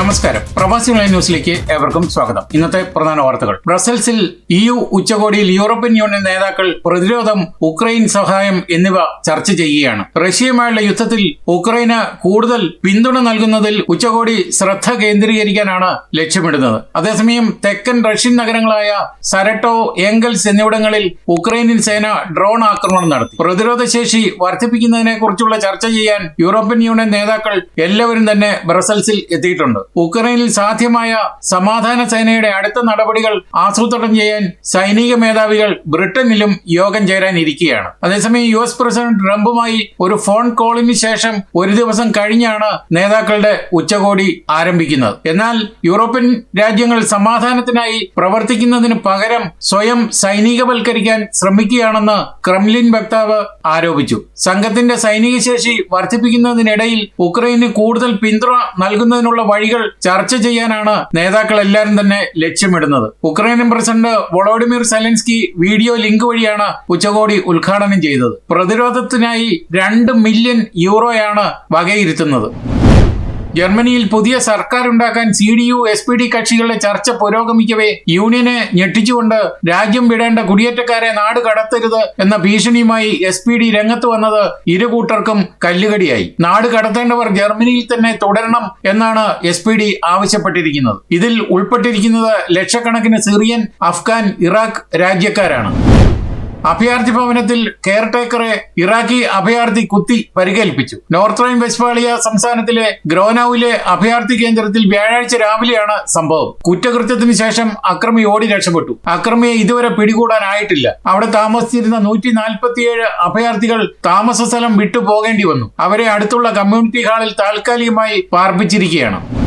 നമസ്കാരം. പ്രവാസി ഓൺലൈൻ ന്യൂസിലേക്ക് ഏവർക്കും സ്വാഗതം. ഇന്നത്തെ പ്രധാന വാർത്തകൾ. ബ്രസൽസിൽ ഇ യു ഉച്ചകോടിയിൽ യൂറോപ്യൻ യൂണിയൻ നേതാക്കൾ പ്രതിരോധം ഉക്രൈൻ സഹായം എന്നിവ ചർച്ച ചെയ്യുകയാണ്. റഷ്യയുമായുള്ള യുദ്ധത്തിൽ ഉക്രൈന് കൂടുതൽ പിന്തുണ നൽകുന്നതിൽ ഉച്ചകോടി ശ്രദ്ധ കേന്ദ്രീകരിക്കാനാണ് ലക്ഷ്യമിടുന്നത്. അതേസമയം തെക്കൻ റഷ്യൻ നഗരങ്ങളായ സരട്ടോ എങ്കൽസ് എന്നിവിടങ്ങളിൽ ഉക്രൈനിയൻ സേന ഡ്രോൺ ആക്രമണം നടത്തി. പ്രതിരോധ ശേഷി വർദ്ധിപ്പിക്കുന്നതിനെ കുറിച്ചുള്ള ചർച്ച ചെയ്യാൻ യൂറോപ്യൻ യൂണിയൻ നേതാക്കൾ എല്ലാവരും തന്നെ ബ്രസൽസിൽ എത്തിയിട്ടുണ്ട്. ഉക്രൈനിൽ സാധ്യമായ സമാധാന സേനയുടെ അടുത്ത നടപടികൾ ആസൂത്രണം ചെയ്യാൻ സൈനിക മേധാവികൾ ബ്രിട്ടനിലും യോഗം ചേരാനിരിക്കുകയാണ്. അതേസമയം യു എസ് പ്രസിഡന്റ് ട്രംപുമായി ഒരു ഫോൺ കോളിന് ശേഷം ഒരു ദിവസം കഴിഞ്ഞാണ് നേതാക്കളുടെ ഉച്ചകോടി ആരംഭിക്കുന്നത്. എന്നാൽ യൂറോപ്യൻ രാജ്യങ്ങൾ സമാധാനത്തിനായി പ്രവർത്തിക്കുന്നതിന് പകരം സ്വയം സൈനികവൽക്കരിക്കാൻ ശ്രമിക്കുകയാണെന്ന് ക്രെംലിൻ വക്താവ് ആരോപിച്ചു. സംഘത്തിന്റെ സൈനിക ശേഷി വർദ്ധിപ്പിക്കുന്നതിനിടയിൽ ഉക്രൈന് കൂടുതൽ പിന്തുണ നൽകുന്നതിനുള്ള വഴികൾ ചർച്ച ചെയ്യാനാണ് നേതാക്കൾ എല്ലാവരും തന്നെ ലക്ഷ്യമിടുന്നത്. Ukraine president Volodymyr Zelensky video link വഴിയാണ് ഉച്ചകോടി ഉദ്ഘാടനം ചെയ്തത്. പ്രതിരോധത്തിനായി രണ്ട് മില്യൺ യൂറോയാണ് വകയിരുത്തുന്നത്. ജർമ്മനിയിൽ പുതിയ സർക്കാർ ഉണ്ടാക്കാൻ C D U S P D കക്ഷികളുടെ ചർച്ച പുരോഗമിക്കവേ യൂണിയനെ ഞെട്ടിച്ചുകൊണ്ട് രാജ്യം വിടേണ്ട കുടിയേറ്റക്കാരെ നാട് കടത്തരുത് എന്ന ഭീഷണിയുമായി എസ് പി ഡി രംഗത്ത് വന്നത് ഇരു കൂട്ടർക്കും കല്ലുകടിയായി. നാട് കടത്തേണ്ടവർ ജർമ്മനിയിൽ തന്നെ തുടരണം എന്നാണ് എസ് പി ഡി ആവശ്യപ്പെട്ടിരിക്കുന്നത്. ഇതിൽ ഉൾപ്പെട്ടിരിക്കുന്നത് ലക്ഷക്കണക്കിന് സിറിയൻ അഫ്ഗാൻ ഇറാഖ് രാജ്യക്കാരാണ്. അഭയാർത്ഥി ഭവനത്തിൽ കെയർടേക്കറെ ഇറാഖി അഭയാർത്ഥി കുത്തി പരിക്കേൽപ്പിച്ചു. നോർത്ത് റൈൻ വെസ്റ്റ്ഫാളിയ സംസ്ഥാനത്തിലെ ഗ്രോനൌവിലെ അഭയാർത്ഥി കേന്ദ്രത്തിൽ വ്യാഴാഴ്ച രാവിലെയാണ് സംഭവം. കുറ്റകൃത്യത്തിന് ശേഷം അക്രമി ഓടി രക്ഷപ്പെട്ടു. അക്രമിയെ ഇതുവരെ പിടികൂടാനായിട്ടില്ല. അവിടെ താമസിച്ചിരുന്ന നൂറ്റി നാൽപ്പത്തിയേഴ് അഭയാർത്ഥികൾ താമസ സ്ഥലം വിട്ടു പോകേണ്ടി വന്നു. അവരെ അടുത്തുള്ള കമ്മ്യൂണിറ്റി ഹാളിൽ താൽക്കാലികമായി പാർപ്പിച്ചിരിക്കുകയാണ്.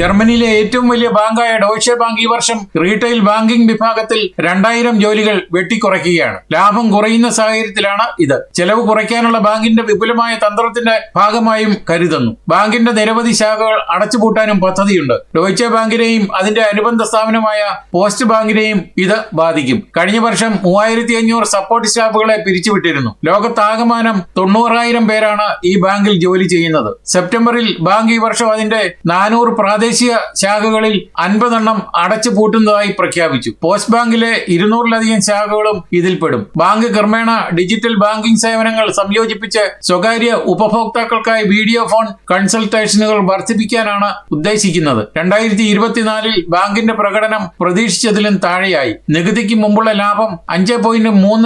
ജർമ്മനിയിലെ ഏറ്റവും വലിയ ബാങ്കായ ഡോയ്ഷെ ബാങ്ക് ഈ വർഷം റീറ്റെയിൽ ബാങ്കിംഗ് വിഭാഗത്തിൽ രണ്ടായിരം ജോലികൾ വെട്ടിക്കുറയ്ക്കുകയാണ്. ലാഭം കുറയുന്ന സാഹചര്യത്തിലാണ് ഇത്. ചെലവ് കുറയ്ക്കാനുള്ള ബാങ്കിന്റെ വിപുലമായ തന്ത്രത്തിന്റെ ഭാഗമായും കരുതുന്നു. ബാങ്കിന്റെ നിരവധി ശാഖകൾ അടച്ചുപൂട്ടാനും പദ്ധതിയുണ്ട്. ഡോയ്ച്ചെ ബാങ്കിനെയും അതിന്റെ അനുബന്ധ സ്ഥാപനമായ പോസ്റ്റ് ബാങ്കിനെയും ഇത് ബാധിക്കും. കഴിഞ്ഞ വർഷം മൂവായിരത്തി അഞ്ഞൂറ് സപ്പോർട്ട് സ്റ്റാഫുകളെ പിരിച്ചുവിട്ടിരുന്നു. ലോകത്താകമാനം തൊണ്ണൂറായിരം പേരാണ് ഈ ബാങ്കിൽ ജോലി ചെയ്യുന്നത്. സെപ്റ്റംബറിൽ ബാങ്ക് ഈ വർഷം അതിന്റെ നാനൂറ് പ്രാദേശിക ശാഖകളിൽ അൻപതെണ്ണം അടച്ചു പൂട്ടുന്നതായി പ്രഖ്യാപിച്ചു. പോസ്റ്റ് ബാങ്കിലെ ഇരുന്നൂറിലധികം ശാഖകളും ഇതിൽപ്പെടും ബാങ്ക് ക്രമേണ ഡിജിറ്റൽ ബാങ്കിംഗ് സേവനങ്ങൾ സംയോജിപ്പിച്ച് സ്വകാര്യ ഉപഭോക്താക്കൾക്കായി വീഡിയോ ഫോൺ കൺസൾട്ടേഷനുകൾ വർദ്ധിപ്പിക്കാനാണ് ഉദ്ദേശിക്കുന്നത്. രണ്ടായിരത്തി ഇരുപത്തിനാലിൽ ബാങ്കിന്റെ പ്രകടനം പ്രതീക്ഷിച്ചതിലും താഴെയായി. നികുതിക്ക് മുമ്പുള്ള ലാഭം അഞ്ച്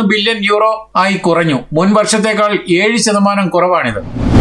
ബില്യൺ യൂറോ ആയി കുറഞ്ഞു. മുൻ വർഷത്തേക്കാൾ ഏഴ് ശതമാനം കുറവാണിത്.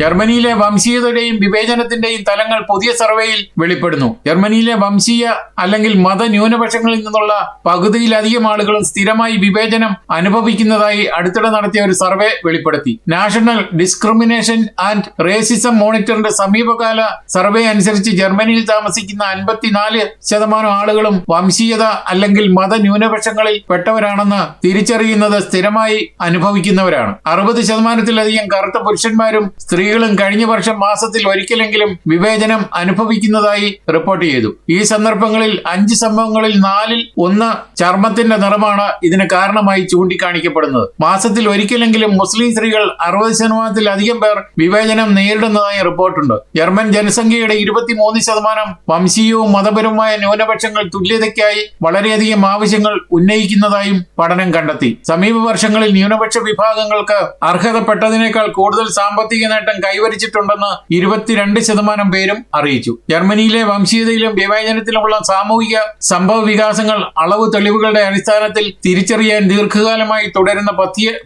ജർമ്മനിയിലെ വംശീയതയുടെയും വിവേചനത്തിന്റെയും തലങ്ങൾ പുതിയ സർവേയിൽ വെളിപ്പെടുന്നു. ജർമ്മനിയിലെ വംശീയ അല്ലെങ്കിൽ മത ന്യൂനപക്ഷങ്ങളിൽ നിന്നുള്ള പകുതിയിലധികം ആളുകളും സ്ഥിരമായി വിവേചനം അനുഭവിക്കുന്നതായി അടുത്തിടെ നടത്തിയ ഒരു സർവേ വെളിപ്പെടുത്തി. നാഷണൽ ഡിസ്ക്രിമിനേഷൻ ആൻഡ് റേസിസം മോണിറ്ററിന്റെ സമീപകാല സർവേ അനുസരിച്ച് ജർമ്മനിയിൽ താമസിക്കുന്ന അൻപത്തിനാല് ശതമാനം ആളുകളും വംശീയത അല്ലെങ്കിൽ മത ന്യൂനപക്ഷങ്ങളിൽ പെട്ടവരാണെന്ന് തിരിച്ചറിയുന്നത് സ്ഥിരമായി അനുഭവിക്കുന്നവരാണ്. അറുപത് ശതമാനത്തിലധികം കറുത്ത പുരുഷന്മാരും സ്ത്രീകളും കഴിഞ്ഞ വർഷം മാസത്തിൽ ഒരിക്കലെങ്കിലും വിവേചനം അനുഭവിക്കുന്നതായി റിപ്പോർട്ട് ചെയ്തു. ഈ സന്ദർഭങ്ങളിൽ അഞ്ച് സംഭവങ്ങളിൽ നാലിൽ ഒന്ന് ചർമ്മത്തിന്റെ നിറമാണ് ഇതിന് കാരണമായി ചൂണ്ടിക്കാണിക്കപ്പെടുന്നത്. മാസത്തിൽ ഒരിക്കലെങ്കിലും മുസ്ലിം സ്ത്രീകൾ അറുപത് ശതമാനത്തിലധികം പേർ വിവേചനം നേരിടുന്നതായി റിപ്പോർട്ടുണ്ട്. ജർമ്മൻ ജനസംഖ്യയുടെ ഇരുപത്തിമൂന്ന് ശതമാനം വംശീയവും മതപരവുമായ ന്യൂനപക്ഷങ്ങൾ തുല്യതയ്ക്കായി വളരെയധികം ആവശ്യങ്ങൾ ഉന്നയിക്കുന്നതായും പഠനം കണ്ടെത്തി. സമീപ വർഷങ്ങളിൽ ന്യൂനപക്ഷ വിഭാഗങ്ങൾക്ക് അർഹതപ്പെട്ടതിനേക്കാൾ കൂടുതൽ സാമ്പത്തിക നേട്ടം കൈവരിച്ചിട്ടുണ്ടെന്ന് ഇരുപത്തിരണ്ട് ശതമാനം പേരും അറിയിച്ചു. ജർമ്മനിയിലെ വംശീയതയിലും വിവേചനത്തിലുമുള്ള സാമൂഹിക സംഭവ വികാസങ്ങൾ അളവ് തെളിവുകളുടെ അടിസ്ഥാനത്തിൽ തിരിച്ചറിയാൻ ദീർഘകാലമായി തുടരുന്ന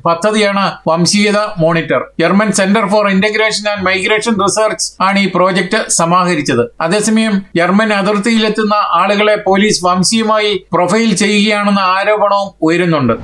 പദ്ധതിയാണ് വംശീയത monitor. German centre for integration and migration research ആണ് ഈ പ്രോജക്ട് സമാഹരിച്ചത്. അതേസമയം ജർമ്മൻ അതിർത്തിയിലെത്തുന്ന ആളുകളെ പോലീസ് വംശീയമായി പ്രൊഫൈൽ ചെയ്യുകയാണെന്ന ആരോപണവും ഉയരുന്നുണ്ട്.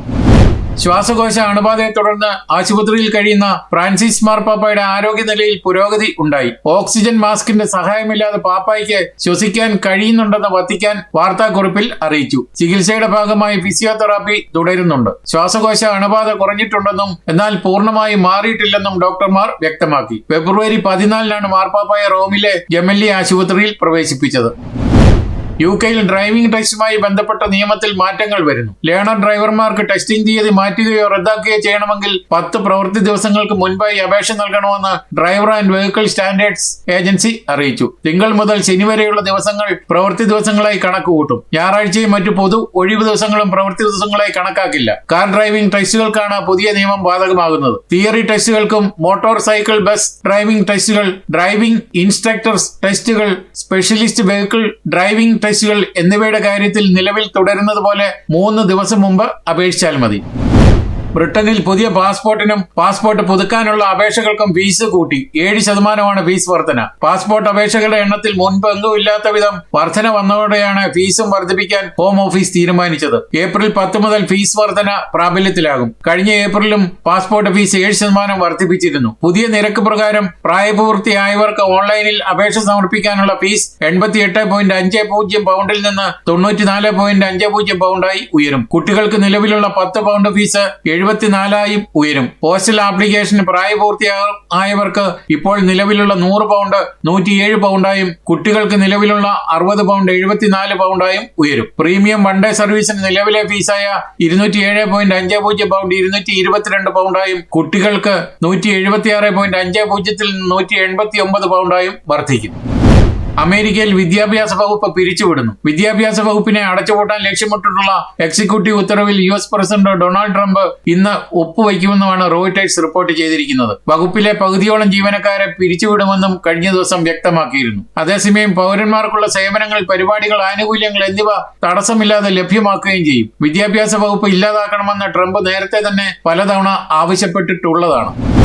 ശ്വാസകോശ അണുബാധയെ തുടർന്ന് ആശുപത്രിയിൽ കഴിയുന്ന ഫ്രാൻസിസ് മാർപ്പാപ്പയുടെ ആരോഗ്യനിലയിൽ പുരോഗതി ഉണ്ടായി. ഓക്സിജൻ മാസ്കിന്റെ സഹായമില്ലാതെ പാപ്പായ്ക്ക് ശ്വസിക്കാൻ കഴിയുന്നുണ്ടെന്ന് വത്തിക്കാൻ വാർത്താക്കുറിപ്പിൽ അറിയിച്ചു. ചികിത്സയുടെ ഭാഗമായി ഫിസിയോതെറാപ്പി തുടരുന്നുണ്ട്. ശ്വാസകോശ അണുബാധ കുറഞ്ഞിട്ടുണ്ടെന്നും എന്നാൽ പൂർണമായി മാറിയിട്ടില്ലെന്നും ഡോക്ടർമാർ വ്യക്തമാക്കി. ഫെബ്രുവരി പതിനാലിനാണ് മാർപ്പാപ്പായ റോമിലെ ഗെമല്ലി ആശുപത്രിയിൽ പ്രവേശിപ്പിച്ചത്. യു കെയിൽ ഡ്രൈവിംഗ് ടെസ്റ്റുമായി ബന്ധപ്പെട്ട നിയമത്തിൽ മാറ്റങ്ങൾ വരുന്നു. ലേണർ ഡ്രൈവർമാർക്ക് ടെസ്റ്റിംഗ് തീയതി മാറ്റുകയോ റദ്ദാക്കുകയോ ചെയ്യണമെങ്കിൽ പത്ത് പ്രവൃത്തി ദിവസങ്ങൾക്ക് മുൻപായി അപേക്ഷ നൽകണമെന്ന് driver and vehicle standards agency അറിയിച്ചു. തിങ്കൾ മുതൽ ശനി വരെയുള്ള ദിവസങ്ങൾ പ്രവൃത്തി ദിവസങ്ങളായി കണക്കുകൂട്ടും ഞായറാഴ്ചയും മറ്റു പൊതു ഒഴിവ് ദിവസങ്ങളും പ്രവൃത്തി ദിവസങ്ങളായി കണക്കാക്കില്ല. കാർ ഡ്രൈവിംഗ് ടെസ്റ്റുകൾക്കാണ് പുതിയ നിയമം ബാധകമാകുന്നത്. തിയറി ടെസ്റ്റുകൾക്കും മോട്ടോർ സൈക്കിൾ ബസ് ഡ്രൈവിംഗ് ടെസ്റ്റുകൾ ഡ്രൈവിംഗ് ഇൻസ്ട്രക്ടർ ടെസ്റ്റുകൾ സ്പെഷ്യലിസ്റ്റ് വെഹിക്കിൾ ഡ്രൈവിംഗ് ടെസ്റ്റുകൾ എന്നിവയുടെ കാര്യത്തിൽ നിലവിൽ തുടരുന്നത് പോലെ മൂന്ന് ദിവസം മുമ്പ് അപേക്ഷിച്ചാൽ മതി. ബ്രിട്ടനിൽ പുതിയ പാസ്പോർട്ടിനും പാസ്പോർട്ട് പുതുക്കാനുള്ള അപേക്ഷകൾക്കും ഫീസ് കൂട്ടി. ഏഴ് ശതമാനമാണ് ഫീസ് വർധന. പാസ്പോർട്ട് അപേക്ഷകളുടെ എണ്ണത്തിൽ മുൻപ് എങ്ങും ഇല്ലാത്ത വിധം വർധന വന്നതോടെയാണ് ഫീസും വർദ്ധിപ്പിക്കാൻ ഹോം ഓഫീസ് തീരുമാനിച്ചത്. ഏപ്രിൽ പത്ത് മുതൽ ഫീസ് വർധന പ്രാബല്യത്തിലാകും. കഴിഞ്ഞ ഏപ്രിലും പാസ്പോർട്ട് ഫീസ് ഏഴ് ശതമാനം വർദ്ധിപ്പിച്ചിരുന്നു പുതിയ നിരക്ക് പ്രകാരം പ്രായപൂർത്തിയായവർക്ക് ഓൺലൈനിൽ അപേക്ഷ സമർപ്പിക്കാനുള്ള ഫീസ് എൺപത്തിയെട്ട് പോയിന്റ് അഞ്ച് പൂജ്യം പൗണ്ടിൽ നിന്ന് തൊണ്ണൂറ്റിനാല് പോയിന്റ് അഞ്ച് പൂജ്യം പൗണ്ടായി ഉയരും. കുട്ടികൾക്ക് നിലവിലുള്ള പത്ത് പൗണ്ട് ഫീസ് എഴുപത്തിനാലായും ഉയരും. പോസ്റ്റൽ ആപ്ലിക്കേഷൻ പ്രായപൂർത്തിയായവർക്ക് ഇപ്പോൾ നിലവിലുള്ള നൂറ് പൗണ്ട് നൂറ്റിയേഴ് പൗണ്ടായും കുട്ടികൾക്ക് നിലവിലുള്ള അറുപത് പൗണ്ട് എഴുപത്തിനാല് പൗണ്ടായും ഉയരും. പ്രീമിയം വൺ ഡേ സർവീസിന് നിലവിലെ ഫീസായ ഇരുന്നൂറ്റിയേഴ് പോയിന്റ് അഞ്ച് പൂജ്യം പൗണ്ട് ഇരുന്നൂറ്റി ഇരുപത്തിരണ്ട് പൗണ്ടായും കുട്ടികൾക്ക് നൂറ്റി എഴുപത്തിയാറ് പോയിന്റ് അഞ്ച് പൂജ്യത്തിൽ നിന്ന് നൂറ്റി എൺപത്തി ഒമ്പത് പൗണ്ടായും വർദ്ധിക്കും. അമേരിക്കയിൽ വിദ്യാഭ്യാസ വകുപ്പ് പിരിച്ചുവിടുന്നു. വിദ്യാഭ്യാസ വകുപ്പിനെ അടച്ചുപൂട്ടാൻ ലക്ഷ്യമിട്ടിട്ടുള്ള എക്സിക്യൂട്ടീവ് ഉത്തരവിൽ U S president Donald Trump ഇന്ന് ഒപ്പുവയ്ക്കുമെന്നുമാണ് റോയിട്ടേഴ്സ് റിപ്പോർട്ട് ചെയ്തിരിക്കുന്നത്. വകുപ്പിലെ പകുതിയോളം ജീവനക്കാരെ പിരിച്ചുവിടുമെന്നും കഴിഞ്ഞ ദിവസം വ്യക്തമാക്കിയിരുന്നു. അതേസമയം പൗരന്മാർക്കുള്ള സേവനങ്ങൾ പരിപാടികൾ ആനുകൂല്യങ്ങൾ എന്നിവ തടസ്സമില്ലാതെ ലഭ്യമാക്കുകയും ചെയ്യും. വിദ്യാഭ്യാസ വകുപ്പ് ഇല്ലാതാക്കണമെന്ന് ട്രംപ് നേരത്തെ തന്നെ പലതവണ ആവശ്യപ്പെട്ടിട്ടുള്ളതാണ്.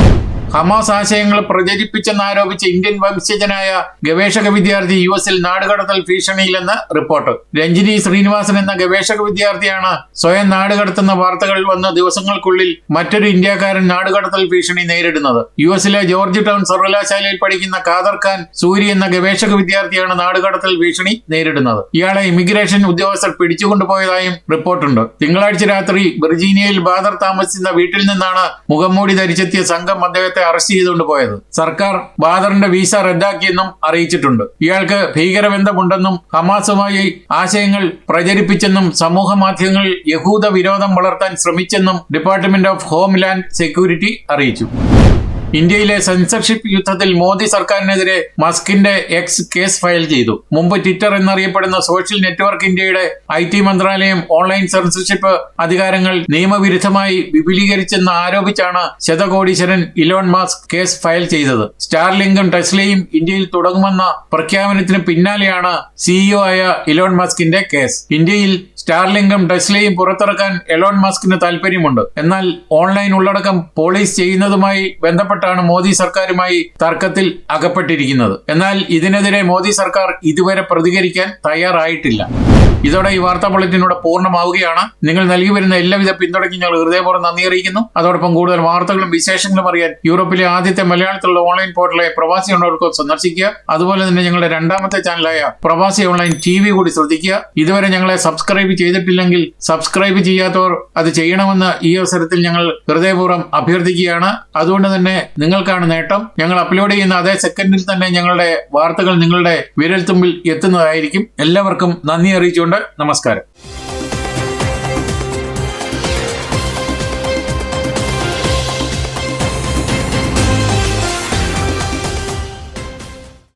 ഹമാസ് ആശയങ്ങൾ പ്രചരിപ്പിച്ചെന്നാരോപിച്ച് ഇന്ത്യൻ വംശജനായ ഗവേഷക വിദ്യാർത്ഥി യു എസിൽ നാടുകടത്തൽ ഭീഷണിയിലെന്ന് റിപ്പോർട്ട്. രഞ്ജിനി ശ്രീനിവാസൻ എന്ന ഗവേഷക വിദ്യാർത്ഥിയാണ് സ്വയം നാടുകടത്തുന്ന വാർത്തകൾ വന്ന ദിവസങ്ങൾക്കുള്ളിൽ മറ്റൊരു ഇന്ത്യക്കാരൻ നാടുകടത്തൽ ഭീഷണി നേരിടുന്നത്. യു എസിലെ ജോർജ് ടൗൺ സർവകലാശാലയിൽ പഠിക്കുന്ന ഖാദർ ഖാൻ സൂരി എന്ന ഗവേഷക വിദ്യാർത്ഥിയാണ് നാടുകടത്തൽ ഭീഷണി നേരിടുന്നത്. ഇയാളെ ഇമിഗ്രേഷൻ ഉദ്യോഗസ്ഥർ പിടിച്ചുകൊണ്ടുപോയതായും റിപ്പോർട്ടുണ്ട്. തിങ്കളാഴ്ച രാത്രി വിർജീനിയയിൽ ബാദർ താമസിക്കുന്ന വീട്ടിൽ നിന്നാണ് മുഖംമൂടി ധരിച്ചെത്തിയ സംഘം അദ്ദേഹത്തെ അറസ്റ്റ് ചെയ്തുകൊണ്ട് പോയത്. സർക്കാർ ബാദറിന്റെ വിസ റദ്ദാക്കിയെന്നും അറിയിച്ചിട്ടുണ്ട്. ഇയാൾക്ക് ഭീകരബന്ധമുണ്ടെന്നും ഹമാസുമായി ആശയങ്ങൾ പ്രചരിപ്പിച്ചെന്നും സമൂഹ മാധ്യമങ്ങളിൽ യഹൂദ വിരോധം വളർത്താൻ ശ്രമിച്ചെന്നും ഡിപ്പാർട്ട്മെന്റ് ഓഫ് ഹോംലാൻഡ് സെക്യൂരിറ്റി അറിയിച്ചു. ഇന്ത്യയിലെ സെൻസർഷിപ്പ് യുദ്ധത്തിൽ മോദി സർക്കാരിനെതിരെ മസ്കിന്റെ എക്സ് കേസ് ഫയൽ ചെയ്തു. മുമ്പ് ട്വിറ്റർ എന്നറിയപ്പെടുന്ന സോഷ്യൽ നെറ്റ്വർക്ക് ഇന്ത്യയുടെ ഐ ടി മന്ത്രാലയം ഓൺലൈൻ സെൻസർഷിപ്പ് അധികാരങ്ങൾ നിയമവിരുദ്ധമായി വിപുലീകരിച്ചെന്ന് ആരോപിച്ചാണ് ശതകോടീശ്വരൻ ഇലോൺ മാസ്ക് കേസ് ഫയൽ ചെയ്തത്. സ്റ്റാർലിങ്കും ടെസ്ലയും ഇന്ത്യയിൽ തുടങ്ങുമെന്ന പ്രഖ്യാപനത്തിന് പിന്നാലെയാണ് സിഇഒ ആയ ഇലോൺ മാസ്കിന്റെ കേസ് ഇന്ത്യയിൽ സ്റ്റാർലിങ്കും ടെസ്ലയും പുറത്തിറക്കാൻ എലോൺ മാസ്കിന് താല്പര്യമുണ്ട് എന്നാൽ ഓൺലൈൻ ഉള്ളടക്കം പോളീസ് ചെയ്യുന്നതുമായി ബന്ധപ്പെട്ടാണ് മോദി സർക്കാരുമായി തർക്കത്തിൽ അകപ്പെട്ടിരിക്കുന്നത്. എന്നാൽ ഇതിനെതിരെ മോദി സർക്കാർ ഇതുവരെ പ്രതികരിക്കാൻ തയ്യാറായിട്ടില്ല. ഇതോടെ ഈ വാർത്താ ബുള്ളറ്റിനോട് പൂർണമാവുകയാണ്. നിങ്ങൾ നൽകി വരുന്ന എല്ലാവിധ പിന്തുണയ്ക്കും ഞങ്ങൾ ഹൃദയപൂർവം നന്ദി അറിയിക്കുന്നു. അതോടൊപ്പം കൂടുതൽ വാർത്തകളും വിശേഷങ്ങളും അറിയാൻ യൂറോപ്പിലെ ആദ്യത്തെ മലയാളത്തിലുള്ള ഓൺലൈൻ പോർട്ടലായ പ്രവാസി ഉള്ളവർക്ക് സന്ദർശിക്കുക. അതുപോലെ തന്നെ ഞങ്ങളുടെ രണ്ടാമത്തെ ചാനലായ പ്രവാസി ഓൺലൈൻ ടി വി കൂടി ശ്രദ്ധിക്കുക. ഇതുവരെ ഞങ്ങളെ സബ്സ്ക്രൈബ് ചെയ്തിട്ടില്ലെങ്കിൽ സബ്സ്ക്രൈബ് ചെയ്യാത്തവർ അത് ചെയ്യണമെന്ന് ഈ അവസരത്തിൽ ഞങ്ങൾ ഹൃദയപൂർവം അഭ്യർത്ഥിക്കുകയാണ്. അതുകൊണ്ട് തന്നെ നിങ്ങൾക്കാണ് നേട്ടം. ഞങ്ങൾ അപ്ലോഡ് ചെയ്യുന്ന അതേ സെക്കൻഡിൽ തന്നെ ഞങ്ങളുടെ വാർത്തകൾ നിങ്ങളുടെ വിരൽത്തുമ്പിൽ എത്തുന്നതായിരിക്കും. എല്ലാവർക്കും നന്ദി അറിയിച്ചുകൊണ്ട് നമസ്കാരം.